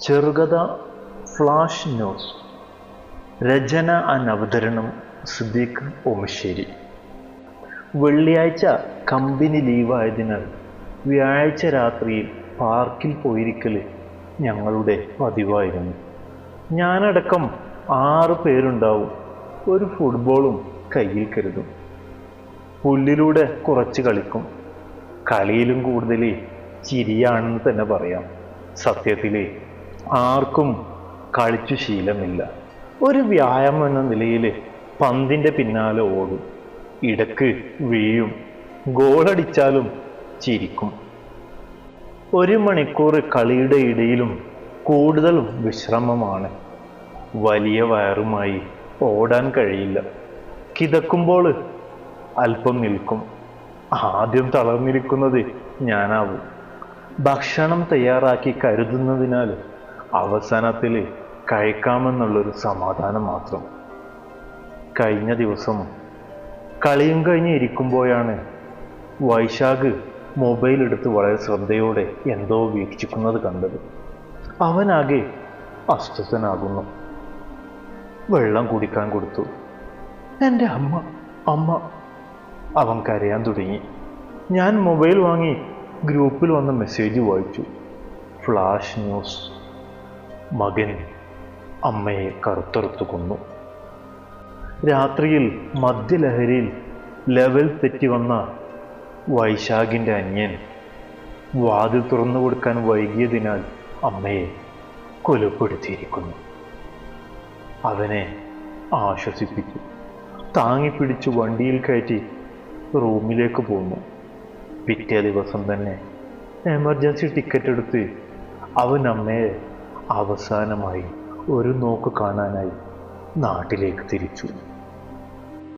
ചെറുകഥ flash news. Rachana and അവതരണം സിദ്ദീഖ് ഓമശ്ശേരി. വെള്ളിയാഴ്ച കമ്പനി ലീവായതിനാൽ വ്യാഴാഴ്ച രാത്രിയിൽ പാർക്കിൽ പോയിരിക്കൽ ഞങ്ങളുടെ പതിവായിരുന്നു. ഞാനടക്കം ആറ് പേരുണ്ടാവും. ഒരു ഫുട്ബോളും കയ്യിൽ കരുതും. പുല്ലിലൂടെ കുറച്ച് കളിക്കും. കളിയിലും കൂടുതൽ ചിരിയാണെന്ന് തന്നെ പറയാം. സത്യത്തിൽ ആർക്കും കളിച്ചു ശീലമില്ല. ഒരു വ്യായാമം എന്ന നിലയിൽ പന്തിന്റെ പിന്നാലെ ഓടും. ഇടയ്ക്ക് വീഴും. ഗോളടിച്ചാലും ചിരിക്കും. ഒരു മണിക്കൂർ കളിയുടെ ഇടയിലും കൂടുതൽ വിശ്രമമാണ്. വലിയ വയറുമായി ഓടാൻ കഴിയില്ല. കിതക്കുമ്പോൾ അല്പം നിൽക്കും. ആദ്യം തളർന്നിരിക്കുന്നത് ഞാനാവും. ഭക്ഷണം തയ്യാറാക്കി കരുതുന്നതിനാൽ അവസാനത്തിൽ കഴിക്കാമെന്നുള്ളൊരു സമാധാനം മാത്രം. കഴിഞ്ഞ ദിവസം കളിയും കഴിഞ്ഞ് ഇരിക്കുമ്പോഴാണ് വൈശാഖ് മൊബൈൽ എടുത്ത് വളരെ ശ്രദ്ധയോടെ എന്തോ വീക്ഷിക്കുന്നത് കണ്ടത്. അവനാകെ അസ്വസ്ഥനാകുന്നു. വെള്ളം കുടിക്കാൻ കൊടുത്തു. എന്റെ അമ്മ അമ്മ അവൻ കരയാൻ തുടങ്ങി. ഞാൻ മൊബൈൽ വാങ്ങി ഗ്രൂപ്പിൽ വന്ന മെസ്സേജ് വായിച്ചു. Flash news. മകൻ അമ്മയെ കറുത്തറുത്തു കൊന്നു. രാത്രിയിൽ മദ്യലഹരിയിൽ ലെവൽ തെറ്റി വന്ന വൈശാഖിന്റെ അന്യൻ വാതിൽ തുറന്നു കൊടുക്കാൻ വൈകിയതിനാൽ അമ്മയെ കൊലപ്പെടുത്തിയിരിക്കുന്നു. അവനെ ആശ്വസിപ്പിച്ചു. താങ്ങിപ്പിടിച്ച് വണ്ടിയിൽ കയറ്റി റൂമിലേക്ക് പോന്നു. പിറ്റേ ദിവസം തന്നെ എമർജൻസി ടിക്കറ്റ് എടുത്ത് അവൻ അമ്മയെ അവസാനമായി ഒരു നോക്ക് കാണാനായി നാട്ടിലേക്ക് തിരിച്ചു.